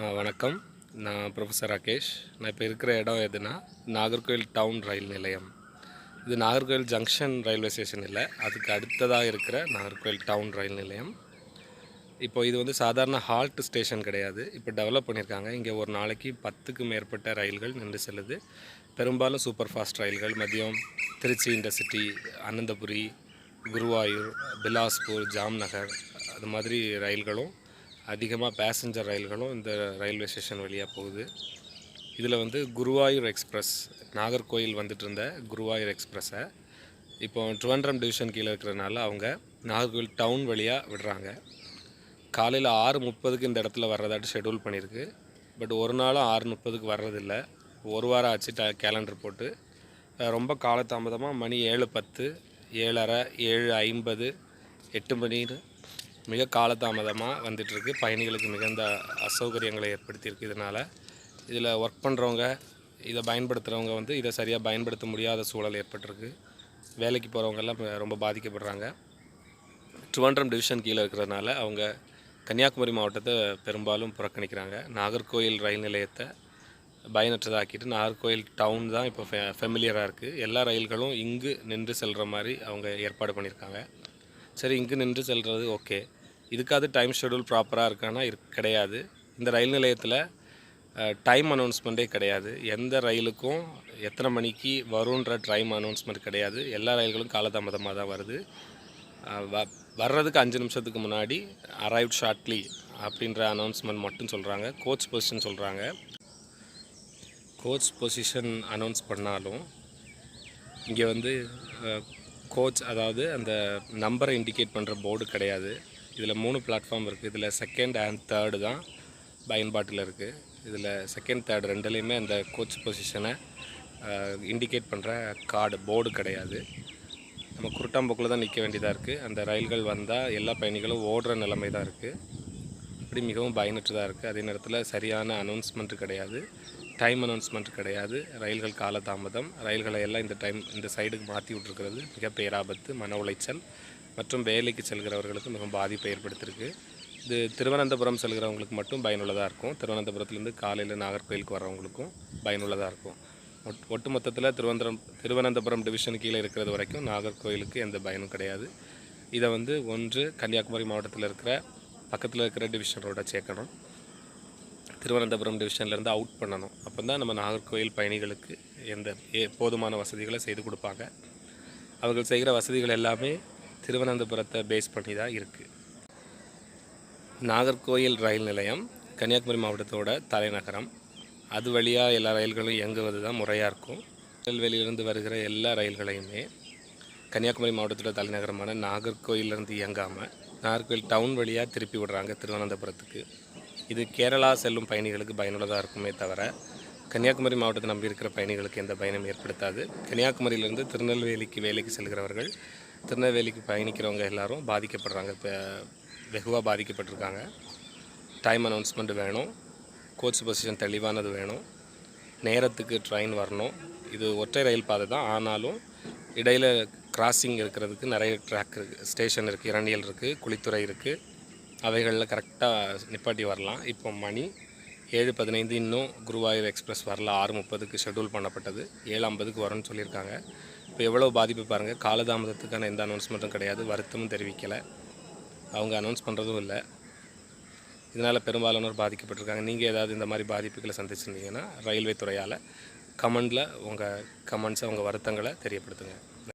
வணக்கம். நான் ப்ரொஃபஸர் ராகேஷ். நான் இப்போ இருக்கிற இடம் எதுனா நாகர்கோவில் டவுன் ரயில் நிலையம். இது நாகர்கோவில் ஜங்ஷன் ரயில்வே ஸ்டேஷன் இல்லை. அதுக்கு அடுத்ததாக இருக்கிற நாகர்கோவில் டவுன் ரயில் நிலையம். இப்போ இது வந்து சாதாரண ஹால்ட் ஸ்டேஷன் கிடையாது. இப்போ டெவலப் பண்ணியிருக்காங்க. இங்கே ஒரு நாளைக்கு பத்துக்கு மேற்பட்ட ரயில்கள் நின்று செல்லுது. பெரும்பாலும் சூப்பர் ஃபாஸ்ட் ரயில்கள். மதியம் திருச்சி இண்டர்சிட்டி அனந்தபுரி குருவாயூர் பிலாஸ்பூர் ஜாம்நகர் அது மாதிரி ரயில்களும் அதிகமாக பேசஞ்சர் ரயில்களும் இந்த ரயில்வே ஸ்டேஷன் வழியாக போகுது. இதில் வந்து குருவாயூர் எக்ஸ்பிரஸ் நாகர்கோயில் வந்துட்டு இருந்த குருவாயூர் எக்ஸ்பிரஸை இப்போ ட்ரிவாண்ட்ரம் டிவிஷன் கீழே இருக்கிறனால அவங்க நாகர்கோவில் டவுன் வழியாக விடுறாங்க. காலையில் ஆறு முப்பதுக்கு இந்த இடத்துல வர்றதாட்டு ஷெட்யூல் பண்ணியிருக்கு பட் ஒரு நாளும் ஆறு முப்பதுக்கு வர்றதில்ல. ஒரு வாரம் ஆச்சு ட கேலண்டர் போட்டு. ரொம்ப காலதாமதமாக மணி ஏழு பத்து ஏழரை ஏழு ஐம்பது எட்டு மணின்னு மிக காலதாமதமாக வந்துட்டுருக்கு. பயணிகளுக்கு மிகுந்த அசௌகரியங்களை ஏற்படுத்தியிருக்கு இதனால். இதில் ஒர்க் பண்ணுறவங்க இதை பயன்படுத்துகிறவங்க வந்து இதை சரியாக பயன்படுத்த முடியாத சூழல் ஏற்பட்டிருக்கு. வேலைக்கு போகிறவங்கெல்லாம் ரொம்ப பாதிக்கப்படுறாங்க. ட்ரிவாண்ட்ரம் டிவிஷன் கீழே இருக்கிறதுனால அவங்க கன்னியாகுமரி மாவட்டத்தை பெரும்பாலும் புறக்கணிக்கிறாங்க. நாகர்கோயில் ரயில் நிலையத்தை பயனற்றதாக்கிட்டு நாகர்கோயில் டவுன் தான் இப்போ ஃபெ ஃபெமிலியராக இருக்குது எல்லா ரயில்களும் இங்கு நின்று செல்கிற மாதிரி அவங்க ஏற்பாடு பண்ணியிருக்காங்க. சரி இங்கு நின்று செல்கிறது ஓகே. இதுக்காவது டைம் ஷெடியூல் ப்ராப்பராக இருக்கான்னா இரு கிடையாது. இந்த ரயில் நிலையத்தில் டைம் அனௌன்ஸ்மெண்ட்டே கிடையாது. எந்த ரயிலுக்கும் எத்தனை மணிக்கு வருன்ற டைம் அனௌன்ஸ்மெண்ட் கிடையாது. எல்லா ரயில்களும் காலதாமதமாக தான் வருது. வ வர்றதுக்கு அஞ்சு நிமிஷத்துக்கு முன்னாடி அரைவ் ஷார்ட்லி அப்படின்ற அனௌன்ஸ்மெண்ட் மட்டும் சொல்கிறாங்க கோச் பொசிஷன் சொல்கிறாங்க கோச் பொசிஷன் அனௌன்ஸ் பண்ணாலும் இங்கே வந்து கோச் அதாவது அந்த நம்பரை இண்டிகேட் பண்ணுற போர்டு கிடையாது. இதில் மூணு பிளாட்ஃபார்ம் இருக்குது இதில் செகண்ட் அண்ட் தேர்டு தான் பயன்பாட்டில் இருக்குது இதில் செகண்ட் தேர்ட் ரெண்டுலேயுமே அந்த கோச் பொசிஷனை இண்டிகேட் பண்ணுற கார்டு போர்டு கிடையாது. நம்ம குருட்டாம்போக்கில் தான் நிற்க வேண்டியதாக இருக்குது அந்த ரயில்கள் வந்தால் எல்லா பயணிகளும் ஓடுற நிலைமை தான் இருக்குது அப்படி மிகவும் பயனற்றதாக இருக்குது அதே நேரத்தில் சரியான அனௌன்ஸ்மெண்ட் கிடையாது. டைம் அனௌன்ஸ்மெண்ட் கிடையாது. ரயில்கள் காலதாமதம். ரயில்களை எல்லாம் இந்த டைம் இந்த சைடுக்கு மாற்றி விட்ருக்கிறது மிக பேராபத்து மன உளைச்சல் மற்றும் வேலைக்கு செல்கிறவர்களுக்கு மிகவும் பாதிப்பை ஏற்படுத்தியிருக்கு. இது திருவனந்தபுரம் செல்கிறவங்களுக்கு மட்டும் பயனுள்ளதாக இருக்கும். திருவனந்தபுரத்துலேருந்து காலையில் நாகர்கோயிலுக்கு வர்றவங்களுக்கும் பயனுள்ளதாக இருக்கும். ஒட் ஒட்டு மொத்தத்தில் திருவனந்தபுரம் திருவனந்தபுரம் டிவிஷன் கீழே இருக்கிறது வரைக்கும் நாகர்கோயிலுக்கு எந்த பயனும் கிடையாது. இதை வந்து ஒன்று கன்னியாகுமரி மாவட்டத்தில் இருக்கிற பக்கத்தில் இருக்கிற டிவிஷனோட சேர்க்கணும். திருவனந்தபுரம் டிவிஷன்லேருந்து அவுட் பண்ணணும். அப்போ தான் நம்ம நாகர்கோயில் பயணிகளுக்கு எந்த ஏ- போதுமான வசதிகளை செய்து கொடுப்பாங்க. அவர்கள் செய்கிற வசதிகள் எல்லாமே திருவனந்தபுரத்தை பேஸ் பண்ணி தான் இருக்குது நாகர்கோயில் ரயில் நிலையம் கன்னியாகுமரி மாவட்டத்தோட தலைநகரம். அது வழியாக எல்லா ரயில்களும் இயங்குவது தான் முறையாக இருக்கும். திருநெல்வேலியிலிருந்து வருகிற எல்லா ரயில்களையுமே கன்னியாகுமரி மாவட்டத்தோட தலைநகரமான நாகர்கோயிலிருந்து இயங்காமல் நாகர்கோயில் டவுன் வழியாக திருப்பி விடுறாங்க திருவனந்தபுரத்துக்கு. இது கேரளா செல்லும் பயணிகளுக்கு பயனுள்ளதாக இருக்குமே தவிர கன்னியாகுமரி மாவட்டத்தை நம்பி இருக்கிற பயணிகளுக்கு எந்த பயனும் ஏற்படுத்தாது. கன்னியாகுமரியிலிருந்து திருநெல்வேலிக்கு வேலைக்கு செல்கிறவர்கள் திருநெல்வேலிக்கு பயணிக்கிறவங்க எல்லாரும் பாதிக்கப்படுறாங்க. இப்போ வெகுவாக பாதிக்கப்பட்டிருக்காங்க. டைம் அனௌன்ஸ்மெண்ட் வேணும். கோச் பொசிஷன் தெளிவானது வேணும். நேரத்துக்கு ட்ரெயின் வரணும். இது ஒற்றை ரயில் பாதை தான். ஆனாலும் இடையில் கிராசிங் இருக்கிறதுக்கு நிறைய ட்ராக் இருக்குது ஸ்டேஷன் இருக்குது இரண்டியல் இருக்குது குளித்துறை இருக்குது அவைகளில் கரெக்டாக நிப்பாட்டி வரலாம். இப்போ மணி ஏழு பதினைந்து இன்னும் குருவாயூர் எக்ஸ்பிரஸ் வரல. ஆறு முப்பதுக்கு ஷெட்யூல் பண்ணப்பட்டது. ஏழு ஐம்பதுக்கு வரும்னு சொல்லியிருக்காங்க. இப்போ எவ்வளோ பாதிப்பு பாருங்கள் காலதாமதத்துக்கான எந்த அனௌன்ஸ்மெண்ட்டும் கிடையாது. வருத்தமும் தெரிவிக்கலை. அவங்க அனௌன்ஸ் பண்ணுறதும் இல்லை. இதனால் பெரும்பாலானோர் பாதிக்கப்பட்டிருக்காங்க. நீங்கள் ஏதாவது இந்த மாதிரி பாதிப்புகளை சந்திச்சிருந்தீங்கன்னா ரயில்வே துறையால் கமெண்டில் உங்கள் கமெண்ட்ஸை உங்கள் வருத்தங்களை தெரியப்படுத்துங்க.